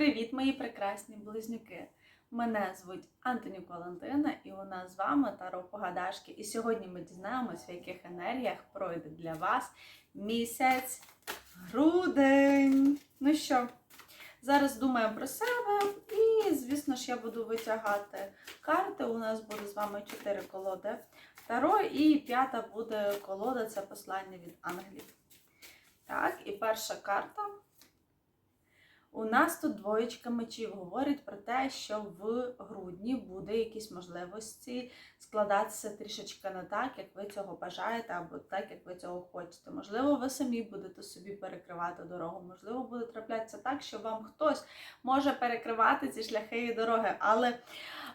Привіт, мої прекрасні близнюки! Мене звуть Антонюк Валентина, і у нас з вами Таро Погадашки. І сьогодні ми дізнаємось, в яких енергіях пройде для вас місяць грудень. Ну що, зараз думаємо про себе, і, звісно ж, я буду витягати карти. У нас буде з вами чотири колоди Таро, і п'ята буде колода це послання від ангелів. Так, і перша карта. У нас тут двоєчка мечів говорить про те, що в грудні буде якісь можливості складатися трішечки не так, як ви цього бажаєте, або так, як ви цього хочете. Можливо, ви самі будете собі перекривати дорогу, можливо, буде траплятися так, що вам хтось може перекривати ці шляхи і дороги. Але,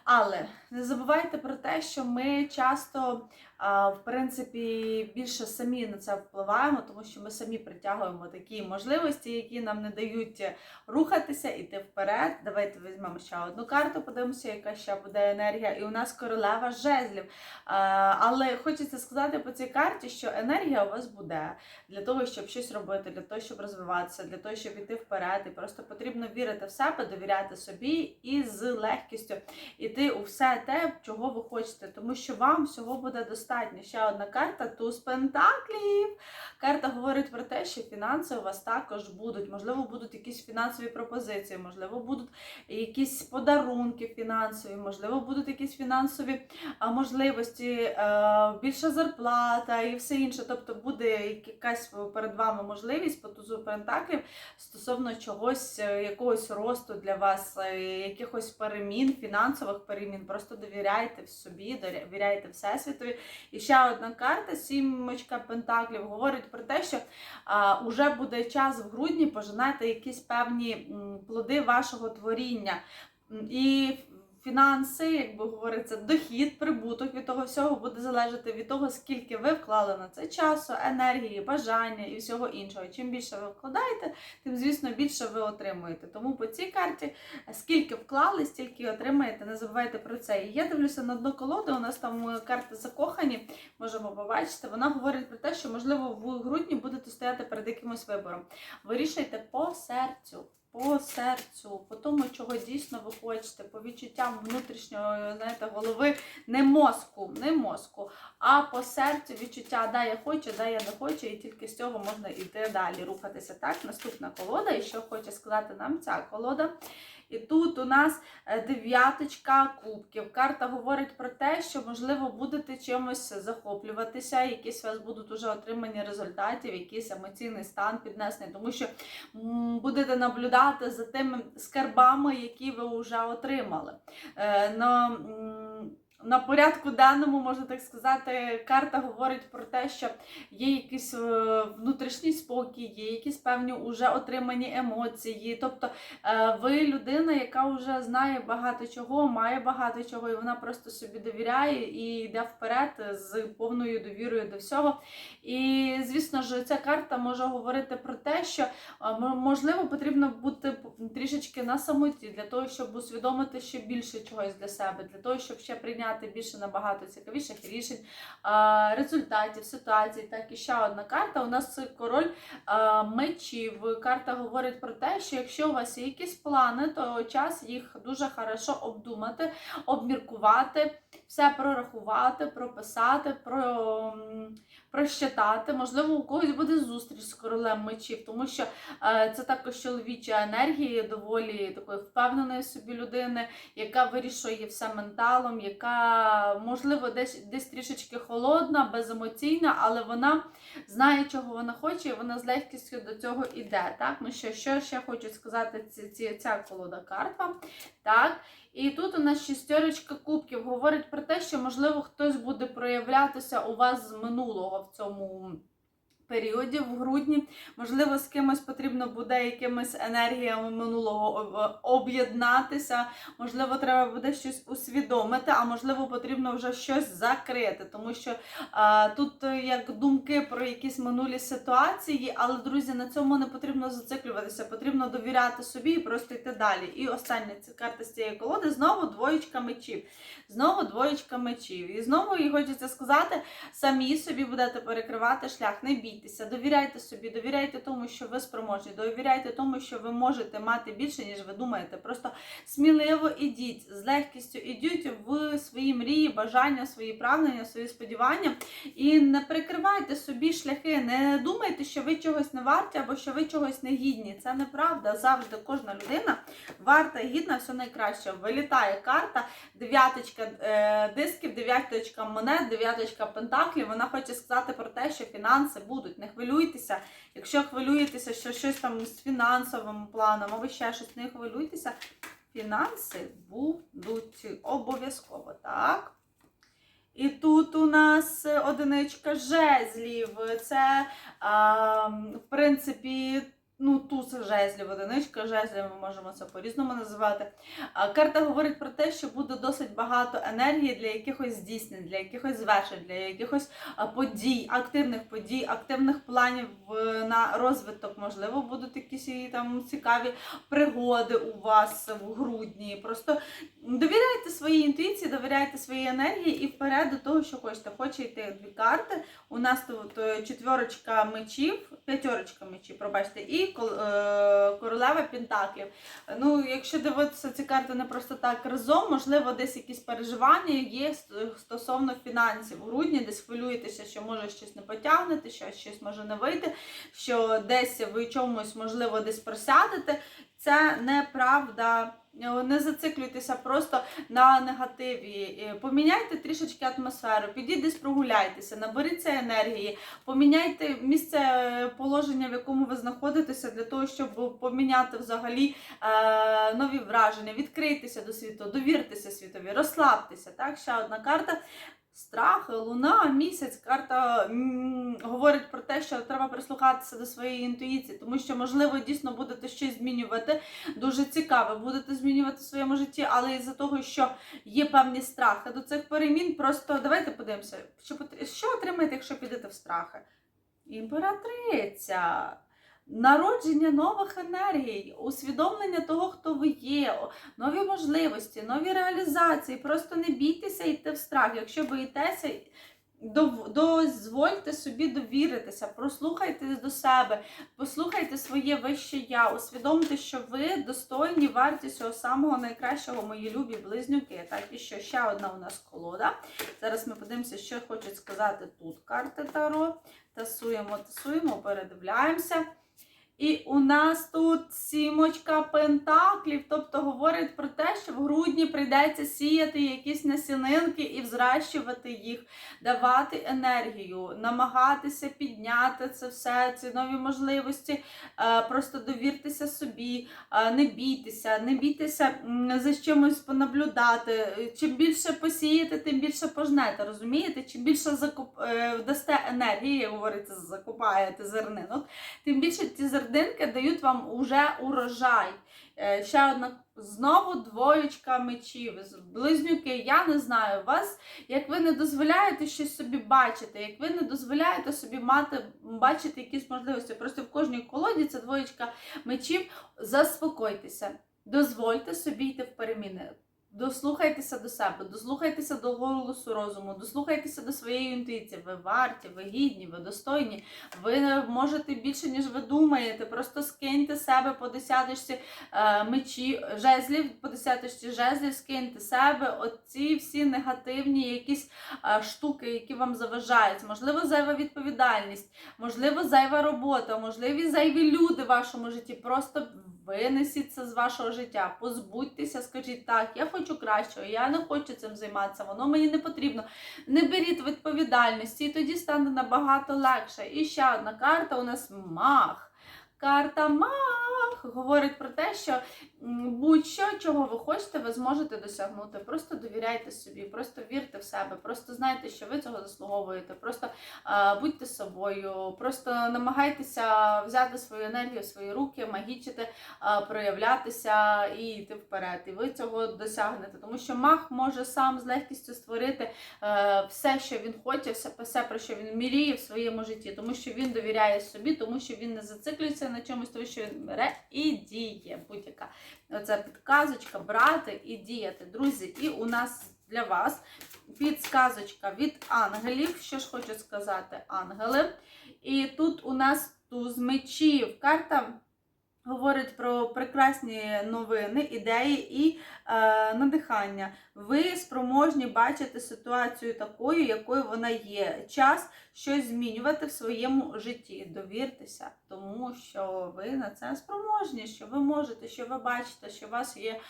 але не забувайте про те, що ми часто. В принципі, більше самі на це впливаємо, тому що ми самі притягуємо такі можливості, які нам не дають рухатися, іти вперед. Давайте візьмемо ще одну карту, подивимося, яка ще буде енергія. І у нас королева жезлів. Але хочеться сказати по цій карті, що енергія у вас буде для того, щоб щось робити, для того, щоб розвиватися, для того, щоб іти вперед. І просто потрібно вірити в себе, довіряти собі і з легкістю іти у все те, чого ви хочете, тому що вам всього буде достатньо. Ще одна карта туз пентаклів. Карта говорить про те, що фінанси у вас також будуть. Можливо, будуть якісь фінансові пропозиції, можливо, будуть якісь подарунки фінансові, можливо, будуть якісь фінансові можливості, е, більша зарплата і все інше. Тобто буде якась перед вами можливість по тузу пентаклів стосовно чогось, е, якогось росту для вас, е, якихось перемін, фінансових перемін. Просто довіряйте в собі, довіряйте Всесвітові. І ще одна карта, сімочка пентаклів, говорить про те, що а, уже буде час в грудні пожинати якісь певні плоди вашого творіння. І фінанси, як би говориться, дохід, прибуток від того всього буде залежати від того, скільки ви вклали на це часу, енергії, бажання і всього іншого. Чим більше ви вкладаєте, тим, звісно, більше ви отримуєте. Тому по цій карті, скільки вклали, стільки і отримаєте. Не забувайте про це. І я дивлюся на дно колоди, у нас там е, карти закохані, можемо побачити. Вона говорить про те, що, можливо, в грудні будете стояти перед якимось вибором. Вирішуйте по серцю. По серцю, по тому, чого дійсно ви хочете, по відчуттям внутрішньої знаєте, голови, не мозку, не мозку, а по серцю відчуття, да, я хочу, да, я не хочу, і тільки з цього можна йти далі, рухатися. Так, наступна колода, і що хоче сказати нам ця колода. І тут у нас е, дев'яточка кубків. Карта говорить про те, що, можливо, будете чимось захоплюватися, якісь у вас будуть уже отримані результатів, якийсь емоційний стан піднесений, тому що будете наблюдати за тими скарбами, які ви вже отримали. Е, на, порядку денному, можна так сказати, карта говорить про те, що є якийсь е, внутрішній спокій, є якісь певні уже отримані емоції. Тобто е, ви людина, яка вже знає багато чого, має багато чого, і вона просто собі довіряє і йде вперед з повною довірою до всього. І, звісно ж, ця карта може говорити про те, що е, можливо потрібно бути трішечки на самоті для того, щоб усвідомити ще більше чогось для себе, для того, щоб ще прийняти більше набагато цікавіших рішень, результатів, ситуацій. Так, і ще одна карта. У нас король мечів. Карта говорить про те, що якщо у вас є якісь плани, то час їх дуже хорошо обдумати, обміркувати, все прорахувати, прописати, про, м, просчитати. Можливо, у когось буде зустріч з королем мечів, тому що е, це також чоловіча енергія, доволі такої впевненої собі людини, яка вирішує все менталом, яка, можливо, десь десь трішечки холодна, беземоційна, але вона знає, чого вона хоче, і вона з легкістю до цього йде. Так? Ну що, що ще хочу сказати, ці, ці, ця колода карт вам. Так? І тут у нас шістерочка кубків говорить про те, що, можливо, хтось буде проявлятися у вас з минулого в цьому періоді, в грудні. Можливо, з кимось потрібно буде якимись енергіями минулого об'єднатися. Можливо, треба буде щось усвідомити, а можливо, потрібно вже щось закрити. Тому що а, тут е, як думки про якісь минулі ситуації, але, друзі, на цьому не потрібно зациклюватися, потрібно довіряти собі і просто йти далі. І остання карта з цієї колоди знову двоєчка мечів. Знову двоєчка мечів. І знову і хочеться сказати, самі собі будете перекривати шлях. Не бійтеся. Бійтеся, довіряйте собі, довіряйте тому, що ви спроможні, довіряйте тому, що ви можете мати більше, ніж ви думаєте. Просто сміливо ідіть, з легкістю ідіть в свої мрії, бажання, свої прагнення, свої сподівання. І не прикривайте собі шляхи, не думайте, що ви чогось не варті або що ви чогось не гідні. Це неправда. Завжди кожна людина варта, гідна, все найкраще. Вилітає карта, дев'яточка е, дисків, дев'яточка монет, дев'яточка пентаклів. Вона хоче сказати про те, що фінанси будуть. Не хвилюйтеся. Якщо хвилюєтеся, що щось там з фінансовим планом, або ще щось, не хвилюйтеся. Фінанси будуть обов'язково, так? І тут у нас одиничка жезлів. Це, в принципі, ну, туз жезлів, одиничка жезлів, ми можемо це по-різному називати. А, карта говорить про те, що буде досить багато енергії для якихось здійснень, для якихось звершень, для якихось подій, активних подій, активних планів на розвиток. Можливо, будуть якісь там цікаві пригоди у вас в грудні. Просто довіряйте своїй інтуїції, довіряйте своїй енергії і вперед до того, що хочете. Хочете дві карти. У нас тут е, четверочка мечів, п'ятерочка мечів, пробачте, і е, королева пентаклів. Ну, якщо дивитися ці карти не просто так разом, можливо, десь якісь переживання є стосовно фінансів. У грудні десь хвилюєтеся, що може щось не потягнете, що щось може не вийти, що десь ви чомусь, можливо, десь просядете. Це неправда. Не зациклюйтеся просто на негативі. Е, Поміняйте трішечки атмосферу, підіть десь прогуляйтеся, наберіться енергії, поміняйте місце е, положення, в якому ви знаходитеся, для того, щоб поміняти взагалі е, нові враження, відкрийтеся до світу, довіртеся світові, розслабтеся. Так, ще одна карта. Страх, луна, місяць, карта говорить про те, що треба прислухатися до своєї інтуїції, тому що, можливо, дійсно будете щось змінювати. Дуже цікаве, будете змінювати в своєму житті, але із-за того, що є певні страхи до цих перемін, просто давайте подивимося, що, отримаєте, якщо підете в страхи? Імператриця. Народження нових енергій, усвідомлення того, хто ви є, нові можливості, нові реалізації. Просто не бійтеся йти в страх. Якщо боїтеся, дозвольте собі довіритися, прослухайтесь до себе, послухайте своє вище я, усвідомте, що ви достойні варті цього самого найкращого, мої любі близнюки. Так, і що ще одна у нас колода. Зараз ми подивимося, що хочуть сказати тут карти Таро. Тасуємо, тасуємо, передивляємося. І у нас тут сімочка пентаклів, тобто говорить про те, що в грудні прийдеться сіяти якісь насінинки і взращувати їх, давати енергію, намагатися підняти це все, ці нові можливості. Е, Просто довіртеся собі, е, не бійтеся, не бійтеся за чимось понаблюдати. Чим більше посієте, тим більше пожнете. Розумієте? Чим більше закуп... е, енергії, як говориться, закупаєте зернинок, тим більше ці зернинки дають вам уже урожай. Е, Ще одна знову двоєчка мечів. Близнюки, я не знаю вас, як ви не дозволяєте щось собі бачити, як ви не дозволяєте собі мати, бачити якісь можливості. Просто в кожній колоді це двоєчка мечів. Заспокойтеся, дозвольте собі йти в переміни. Дослухайтеся до себе, дослухайтеся до голосу розуму, дослухайтеся до своєї інтуїції. Ви варті, ви гідні, ви достойні. Ви можете більше, ніж ви думаєте. Просто скиньте себе по десяточці е, мечі, жезлів, по десяточці жезлів, скиньте себе оці всі негативні якісь е, штуки, які вам заважають. Можливо, зайва відповідальність, можливо, зайва робота, можливі зайві люди в вашому житті. Просто винесіть це з вашого життя, позбудьтеся, скажіть так, я хочу кращого, я не хочу цим займатися, воно мені не потрібно. Не беріть відповідальності, і тоді стане набагато легше. І ще одна карта у нас мах. Карта мах говорить про те, що будь-що, чого ви хочете, ви зможете досягнути. Просто довіряйте собі, просто вірте в себе, просто знайте, що ви цього заслуговуєте. Просто е, будьте собою, просто намагайтеся взяти свою енергію свої руки, магічити, е, проявлятися і йти вперед. І ви цього досягнете. Тому що мах може сам з легкістю створити е, все, що він хоче, все, все, про що він мріє в своєму житті, тому що він довіряє собі, тому що він не зациклюється на чомусь, тому що він бере і діє. Будь-яка оця підказочка брати і діяти. Друзі, і у нас для вас підсказочка від ангелів. Що ж хочу сказати ангели? І тут у нас туз мечів. Карта говорить про прекрасні новини, ідеї і е, надихання. Ви спроможні бачити ситуацію такою, якою вона є. Час щось змінювати в своєму житті. Довіртеся, тому що ви на це спроможні, що ви можете, що ви бачите, що у вас є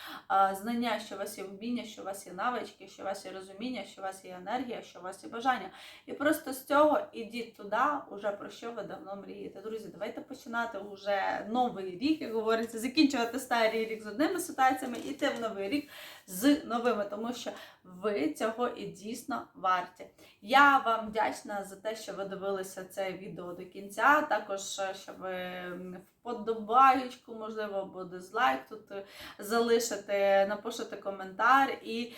знання, що у вас є вміння, що у вас є навички, що у вас є розуміння, що у вас є енергія, що у вас є бажання. І просто з цього ідіть туди, уже про що ви давно мрієте. Друзі, давайте починати уже новий рік, як говориться, закінчувати старий рік з одними ситуаціями, іти в новий рік з новими, тому що ви цього і дійсно варті. Я вам вдячна за те, що ви дивилися це відео до кінця. Також щоб. що ви м, вподобаючку, можливо, або дизлайк тут залишите, напишете коментар. І е,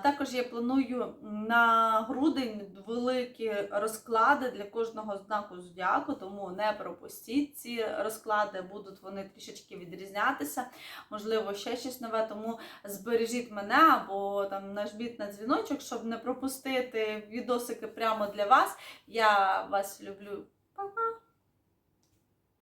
також я планую на грудень великі розклади для кожного знаку зодіаку, тому не пропустіть ці розклади, будуть вони трішечки відрізнятися. Можливо, ще щось нове, тому збережіть мене або там нажміть на дзвіночок, щоб не пропустити відосики прямо для вас. Я вас люблю